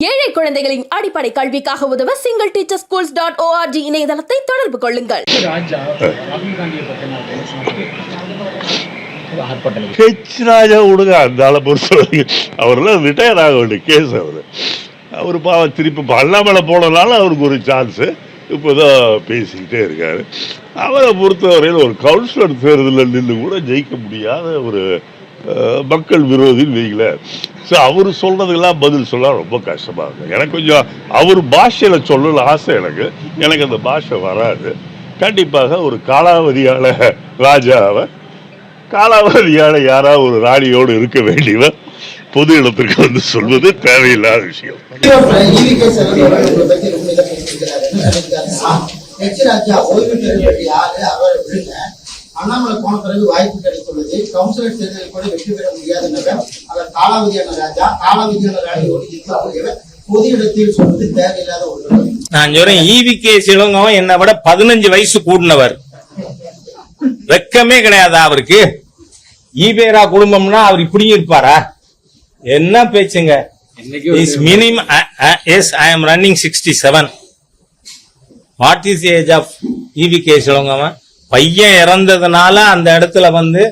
ஏழை குழந்தைகளின் அடிப்படை கல்விக்காக உதவ single teacher schools dot ORG இணையதளத்தை தொடர்பு கொள்ளுங்கள். ராஜா ஹெச் விடுங்க அந்த ஆளை பொறுத்த வரைக்கும் அவரெல்லாம் ரிட்டையர் ஆக வேண்டிய கேஸ் அவர். அவர் பாவம் திருப்பி இப்போ அண்ணாமலை போனனால அவருக்கு ஒரு சான்ஸு இப்போதான் பேசிக்கிட்டே இருக்காரு. அவரை பொறுத்தவரையில் ஒரு கவுன்சிலர் தேர்தலில் நின்று கூட ஜெயிக்க முடியாத ஒரு மக்கள் விரோதின்னு வைக்கல ஸோ அவர் சொல்கிறதுக்கெல்லாம் பதில் சொல்ல ரொம்ப கஷ்டமாக இருக்கும். எனக்கு கொஞ்சம் அவர் பாஷையில் சொல்லல ஆசை எனக்கு. எனக்கு அந்த பாஷை வராது. கண்டிப்பாக ஒரு காலாவதியான ராஜாவை காலாவதியான யாராவது ஒரு ராணியோடு இருக்க வேண்டியவர் பொது இடத்திற்கு வந்து சொல்வது தேவையில்லாத விஷயம். ஓய்வு பெறும் யாரு அவர் விடுங்க. அண்ணாமலை போன பிறகு வாய்ப்பு கிடைத்துள்ளது. கவுன்சிலர் தேர்தலில் கூட வெற்றி பெற முடியாதுன்னவர் அவர் காலாவதியான ராஜா காலாவதியான பொது இடத்தில் சொல்வது தேவையில்லாத ஒன்று நான் சொல்றேன் ஈவி கே சிவங்கம் என்னை விட பதினஞ்சு வயசு கூடினவர். வெக்கமே கிடையாதா அவருக்கு? ஈபேரா குடும்பம்னா அவர் இப்படி இருப்பாரா? என்ன பேச்சுங்க? Is minimum yes I am running sixty seven what is age of EV K சிவங்கம் பையன் இறந்ததுனால அந்த இடத்துல வந்து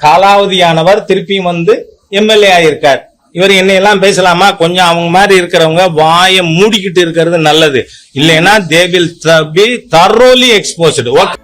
காலாவதியானவர் திருப்பியும் வந்து எம்எல்ஏ ஆயிருக்கார். இவர் என்னையெல்லாம் பேசலாமா? கொஞ்சம் அவங்க மாதிரி இருக்கிறவங்க வாயை மூடிக்கிட்டு இருக்கிறது நல்லது. இல்லைன்னா they will be thoroughly exposed okay